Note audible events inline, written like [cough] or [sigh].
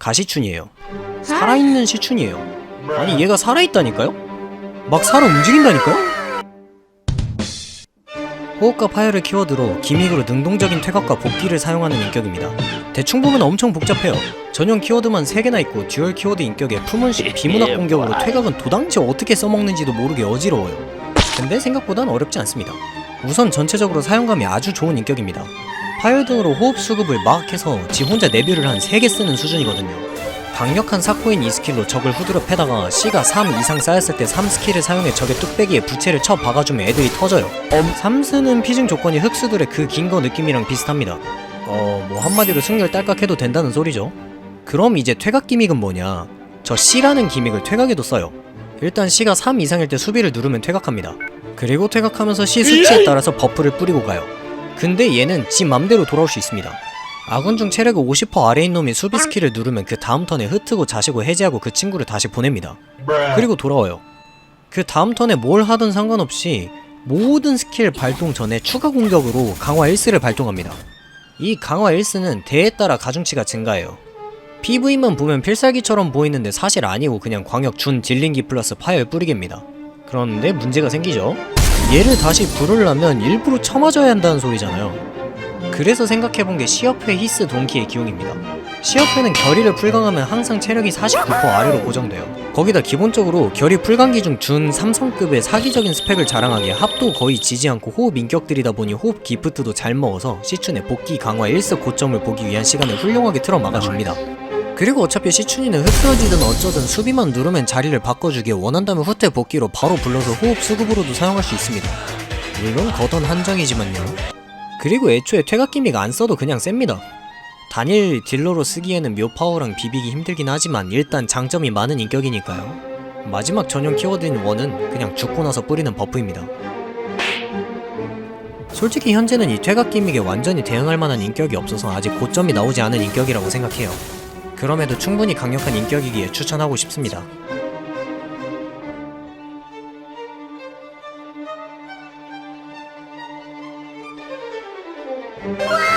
가시춘이에요. 살아있는 시춘이에요. 아니 얘가 살아있다니까요? 막 살아 움직인다니까요? 호흡과 파열을 키워드로 기믹으로 능동적인 퇴각과 복귀를 사용하는 인격입니다. 대충 보면 엄청 복잡해요. 전용 키워드만 3개나 있고 듀얼 키워드 인격에 품은식 비문학 [laughs] 공격으로 퇴각은 도당체 어떻게 써먹는지도 모르게 어지러워요. 근데 생각보단 어렵지 않습니다. 우선 전체적으로 사용감이 아주 좋은 인격입니다. 파열 등으로 호흡 수급을 막 해서 지 혼자 내뷰를 한 3개 쓰는 수준이거든요. 강력한 사코인 2스킬로 적을 후드려 패다가 C가 3 이상 쌓였을 때 3스킬을 사용해 적의 뚝배기에 부채를 쳐 박아주면 애들이 터져요. 3스는 피증 조건이 흑수들의 그 긴 거 느낌이랑 비슷합니다. 어, 뭐 한마디로 승률 딸깍해도 된다는 소리죠. 그럼 이제 퇴각 기믹은 뭐냐? 저 C라는 기믹을 퇴각에도 써요. 일단 C가 3 이상일 때 수비를 누르면 퇴각합니다. 그리고 퇴각하면서 C 수치에 따라서 버프를 뿌리고 가요. 근데 얘는 지 맘대로 돌아올 수 있습니다. 아군 중 체력이 50% 아래인 놈이 수비 스킬을 누르면 그 다음 턴에 흩트고 자시고 해제하고 그 친구를 다시 보냅니다. 그리고 돌아와요. 그 다음 턴에 뭘 하든 상관없이 모든 스킬 발동 전에 추가 공격으로 강화 1스를 발동합니다. 이 강화 1스는 대에 따라 가중치가 증가해요. PV만 보면 필살기처럼 보이는데 사실 아니고 그냥 광역 준 딜링기 플러스 파열 뿌리기입니다. 그런데 문제가 생기죠. 얘를 다시 부르려면 일부러 쳐맞아야 한다는 소리잖아요. 그래서 생각해본 게 시어프의 히스 동키의 기용입니다. 시어프는 결의를 풀강하면 항상 체력이 49% 아래로 고정돼요. 거기다 기본적으로 결의 풀강기 중 준 3성급의 사기적인 스펙을 자랑하기에 합도 거의 지지 않고 호흡 인격들이다 보니 호흡 기프트도 잘 먹어서 시춘의 복귀 강화 1스 고점을 보기 위한 시간을 훌륭하게 틀어 막아줍니다. 그리고 어차피 시춘이는 흡수어지든 어쩌든 수비만 누르면 자리를 바꿔주기에 원한다면 후퇴 복귀로 바로 불러서 호흡 수급으로도 사용할 수 있습니다. 물론 거던 한정이지만요. 그리고 애초에 퇴각 기믹 안 써도 그냥 셉니다. 단일 딜러로 쓰기에는 묘파워랑 비비기 힘들긴 하지만 일단 장점이 많은 인격이니까요. 마지막 전용 키워드인 원은 그냥 죽고 나서 뿌리는 버프입니다. 솔직히 현재는 이 퇴각 기믹에 완전히 대응할 만한 인격이 없어서 아직 고점이 나오지 않은 인격이라고 생각해요. 그럼에도 충분히 강력한 인격이기에 추천하고 싶습니다. 와